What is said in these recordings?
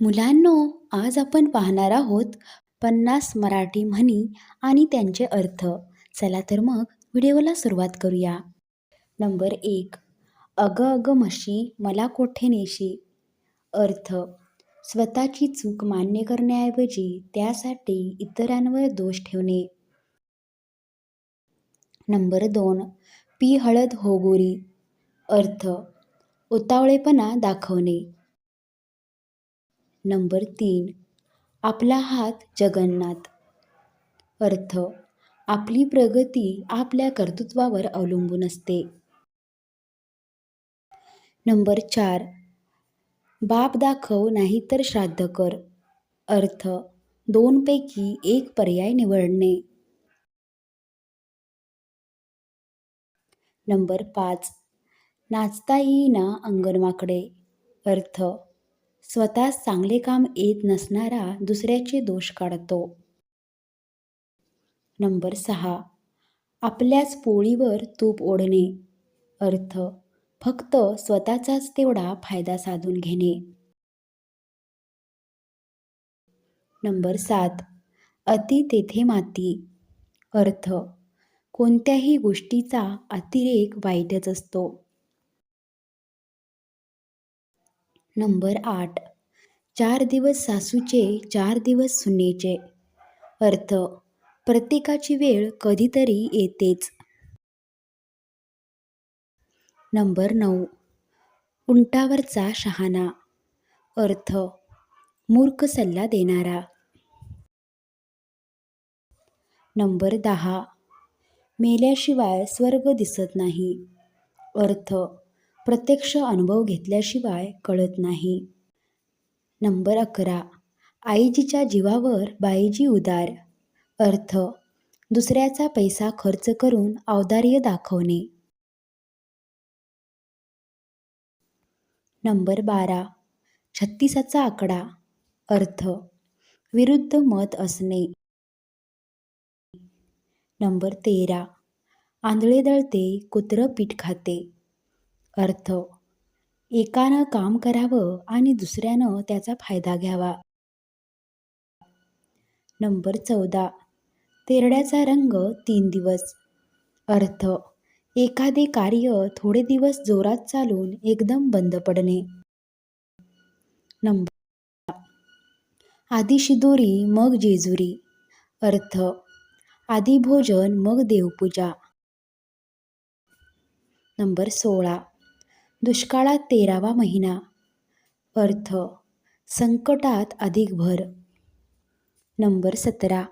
मुलांनो आज आपण पाहणार आहोत पन्नास मराठी म्हणी आणि त्यांचे अर्थ. चला तर मग व्हिडिओला सुरुवात करूया. नंबर एक अग अग म्हशी मला कोठे नेशी? अर्थ स्वतःची चूक मान्य करण्याऐवजी त्यासाठी इतरांवर दोष ठेवणे. नंबर दोन पी हळद हो गोरी. अर्थ उतावळेपणा दाखवणे. नंबर तीन. आपला हात जगन्नाथ. अर्थ आपली प्रगती आपल्या कर्तृत्वावर अवलंबून असते. नंबर चार. बाप दाखव नाहीतर श्राद्ध कर. अर्थ दोनपैकी एक पर्याय निवडणे. नंबर पाच. नाचता येईना अंगणवाकडे अर्थ स्वतः चांगले काम येत नसणारा दुसऱ्याचे दोष काढतो. नंबर सहा. आपल्याच पोळीवर तूप ओढणे. अर्थ फक्त स्वतःचाच तेवढा फायदा साधून घेणे. नंबर सात. अति तेथे माती. अर्थ कोणत्याही गोष्टीचा अतिरेक वाईटच असतो. नंबर आठ. चार दिवस सासूचे चार दिवस सुनेचे. अर्थ प्रत्येकाची वेळ कधीतरी येतेच. नंबर नऊ उंटावरचा शहाणा. अर्थ मूर्ख सल्ला देणारा. नंबर दहा मेल्याशिवाय स्वर्ग दिसत नाही. अर्थ प्रत्यक्ष अनुभव घेतल्याशिवाय कळत नाही. नंबर अकरा. आईजीच्या जीवावर बाईजी उदार. अर्थ दुसऱ्याचा पैसा खर्च करून औदार्य दाखवणे. नंबर बारा छत्तीसाचा आकडा. अर्थ विरुद्ध मत असणे. नंबर तेरा आंधळे दळते कुत्रं पीठ खाते. अर्थ एकानं काम करावं आणि दुसऱ्यानं त्याचा फायदा घ्यावा. नंबर चौदा. तेरड्याचा रंग तीन दिवस. अर्थ. एखादे कार्य थोडे दिवस जोरात चालून एकदम बंद पडणे. नंबर आधी शिदोरी मग जेजुरी. अर्थ. आधी भोजन मग देवपूजा. नंबर सोळा. दुष्काळात तेरावा महिना. अर्थ संकटात अधिक भर. नंबर सतरा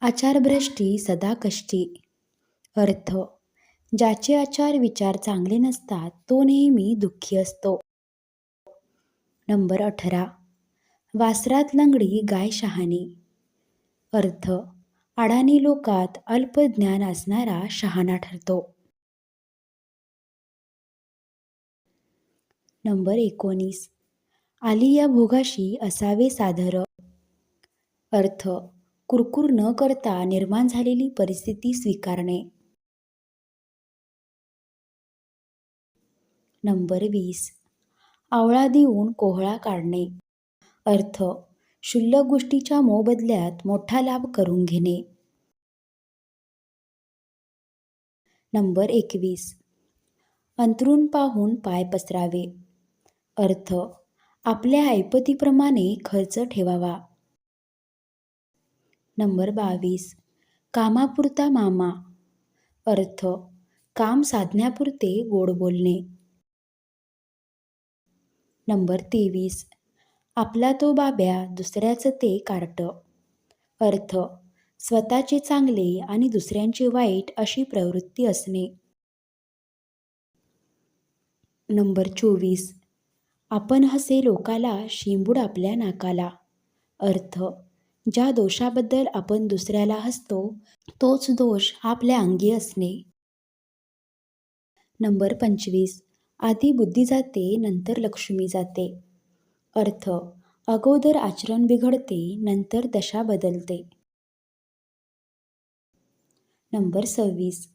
आचारभ्रष्टी सदा कष्टी. अर्थ ज्याचे आचार विचार चांगले नसतात तो नेहमी दुःखी असतो. नंबर अठरा वासरात लंगडी गाय शहाणी. अर्थ अडाणी लोकात अल्प ज्ञान असणारा शहाणा ठरतो. नंबर एकोणीस. आली या भोगाशी असावे साधर. अर्थ कुरकुर न करता निर्माण झालेली परिस्थिती स्वीकारणे. नंबर वीस. आवळा देऊन कोहळा काढणे. अर्थ क्षुल्लक गोष्टीच्या मोबदल्यात मोठा लाभ करून घेणे. नंबर एकवीस. अंतरून पाहून पाय पसरावे. अर्थ आपल्या ऐपतीप्रमाणे खर्च ठेवावा. नंबर बावीस कामापुरता मामा. अर्थ काम साधण्यापुरते गोड बोलणे. नंबर तेवीस आपला तो बाब्या दुसऱ्याचं ते कार्ट. अर्थ स्वतःचे चांगले आणि दुसऱ्यांचे वाईट अशी प्रवृत्ती असणे. नंबर चोवीस आपण हसे लोकाला शिंबूड आपल्या नाकाला. अर्थ ज्या दोषाबद्दल आपण दुसऱ्याला हसतो तोच दोष आपल्या अंगी असणे. नंबर पंचवीस आधी बुद्धी जाते नंतर लक्ष्मी जाते. अर्थ अगोदर आचरण बिघडते नंतर दशा बदलते. नंबर सव्वीस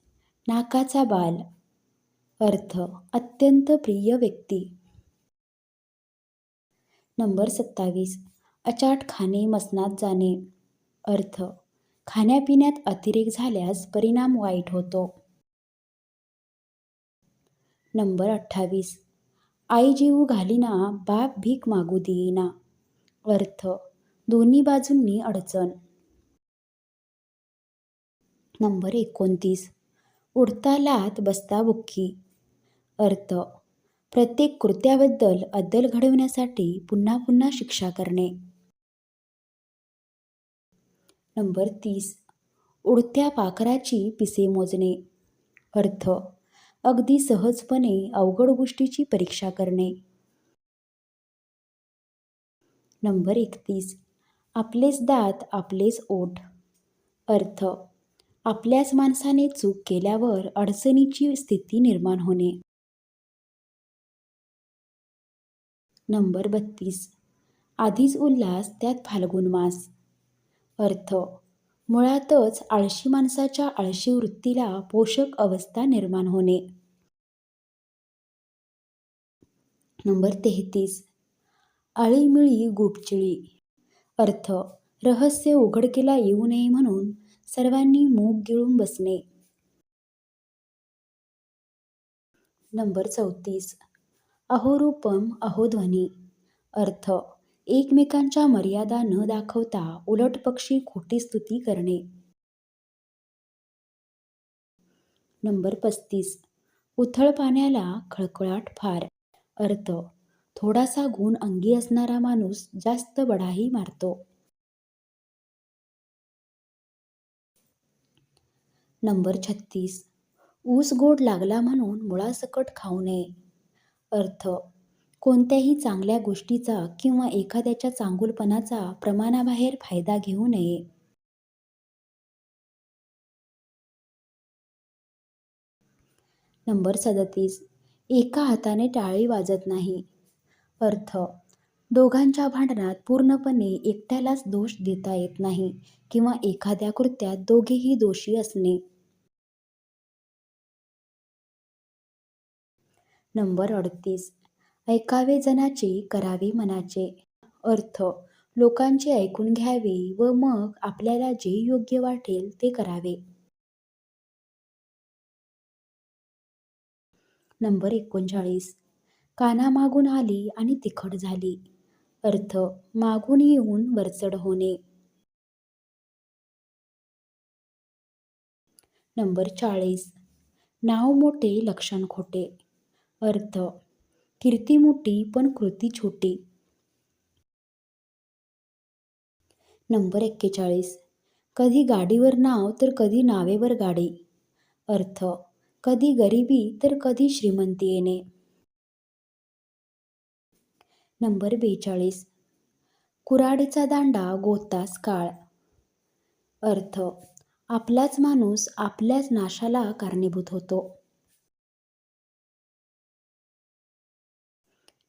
नाकाचा बाल. अर्थ अत्यंत प्रिय व्यक्ती. नंबर सत्तावीस. अचाट खाणे मसनात जाणे. अर्थ खाण्यापिण्यात अतिरेक झाल्यास परिणाम वाईट होतो. नंबर अठ्ठावीस. आई जीव घालीना बाप भीक मागू देईना. अर्थ दोन्ही बाजूंनी अडचण. नंबर एकोणतीस. उडता लात बसता बुक्की. अर्थ प्रत्येक कृत्याबद्दल अद्दल घडवण्यासाठी पुन्हा पुन्हा शिक्षा करणे. नंबर तीस. उडत्या पाखराची पिसे मोजणे. अर्थ. अगदी सहजपणे अवघड गोष्टीची परीक्षा करणे. नंबर एकतीस. आपलेच दात आपलेच ओठ. अर्थ. आपल्याच माणसाने चूक केल्यावर अडचणीची स्थिती निर्माण होणे. नंबर बत्तीस. आधीच उल्हास त्यात फाल्गुन मास अर्थ मुळातच आळशी माणसाच्या आळशी वृत्तीला पोषक अवस्था निर्माण होणे. नंबर तेहतीस. आळीमिळी गुपचिळी. अर्थ रहस्य उघडकीला येऊ नये म्हणून सर्वांनी मूग गिळून बसणे. नंबर चौतीस. अहोरूपम अहोध्वनी. अर्थ एकमेकांच्या मर्यादा न दाखवता उलट पक्षी खोटी स्तुती करणे. नंबर पस्तीस उथळ पाण्याला खळखळाट फार. अर्थ थोडासा गुण अंगी असणारा माणूस जास्त बढाही मारतो. नंबर छत्तीस ऊस गोड लागला म्हणून मुळासकट खाऊ नये. अर्थ. कोणत्याही चांगल्या गोष्टीचा किंवा एखाद्याच्या चांगुलपणाचा प्रमाणाबाहेर फायदा घेऊ नये. नंबर सदतीस. एका हाताने टाळी वाजत नाही. अर्थ. दोघांच्या भांडणात पूर्णपणे एकट्यालाच दोष देता येत नाही किंवा एखाद्या कृत्यात दोघेही दोषी असणे. नंबर अडतीस. ऐकावे जनाची करावे मनाचे. अर्थ लोकांचे ऐकून घ्यावे व मग आपल्याला जे योग्य वाटेल ते करावे. नंबर एकोणचाळीस. कानामागून आली आणि तिखट झाली. अर्थ मागून येऊन वरचढ होणे. नंबर चाळीस. नाव मोठे लक्षण खोटे. अर्थ. कीर्ती मोठी पण कृती छोटी. नंबर एक्केचाळीस. कधी गाडीवर नाव तर कधी नावेवर गाडी. अर्थ. कधी गरिबी तर कधी श्रीमंती येणे. नंबर बेचाळीस. कुऱ्हाडीचा दांडा गोतास काळ. अर्थ. आपलाच माणूस आपल्याच नाशाला कारणीभूत होतो.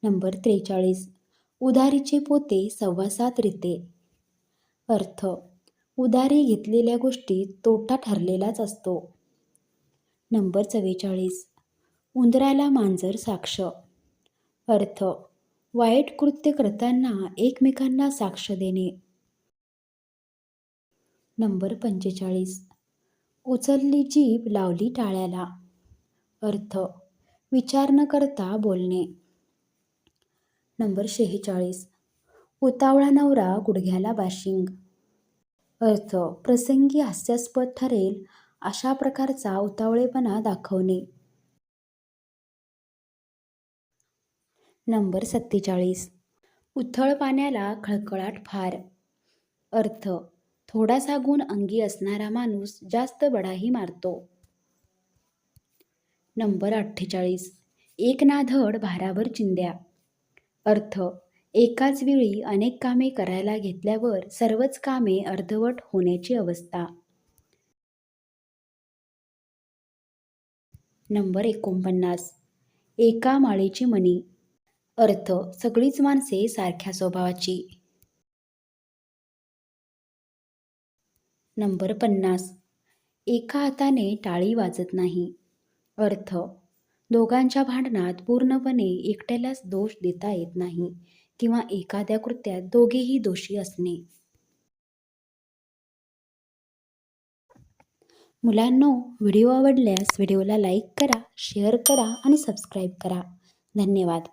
नंबर त्रेचाळीस. उधारीचे पोते सव्वा सात रीते. अर्थ उधारी घेतलेल्या गोष्टीत तोटा ठरलेलाच असतो. नंबर चव्वेचाळीस. उंदराला मांजर साक्ष. अर्थ वाईट कृत्य करताना एकमेकांना साक्ष देणे. नंबर पंचेचाळीस. उचलली जीभ लावली टाळ्याला. अर्थ विचार न करता बोलणे. नंबर शेहेचाळीस. उतावळा नवरा गुडघ्याला बाशिंग. अर्थ प्रसंगी हास्यास्पद ठरेल अशा प्रकारचा उतावळेपणा दाखवणे. नंबर सत्तेचाळीस. उथळ पाण्याला खळखळाट फार. अर्थ थोडासा गुण अंगी असणारा माणूस जास्त बडाही मारतो. नंबर अठ्ठेचाळीस. एक ना धड भाराभर चिंध्या. अर्थ. एकाच वेळी अनेक कामे करायला घेतल्यावर सर्वच कामे अर्धवट होण्याची अवस्था. नंबर एकोणपन्नास. एका माळेची मणी. अर्थ सगळीच माणसे सारख्या स्वभावाची. नंबर पन्नास. एका हाताने टाळी वाजत नाही. अर्थ दोघांच्या भांडणात पूर्णपणे एकट्यालाच दोष देता येत नाही किंवा एखाद्या कृत्यात दोघेही दोषी असणे. मुलांनो व्हिडिओ आवडल्यास व्हिडिओला लाईक करा शेअर करा आणि सबस्क्राईब करा. धन्यवाद.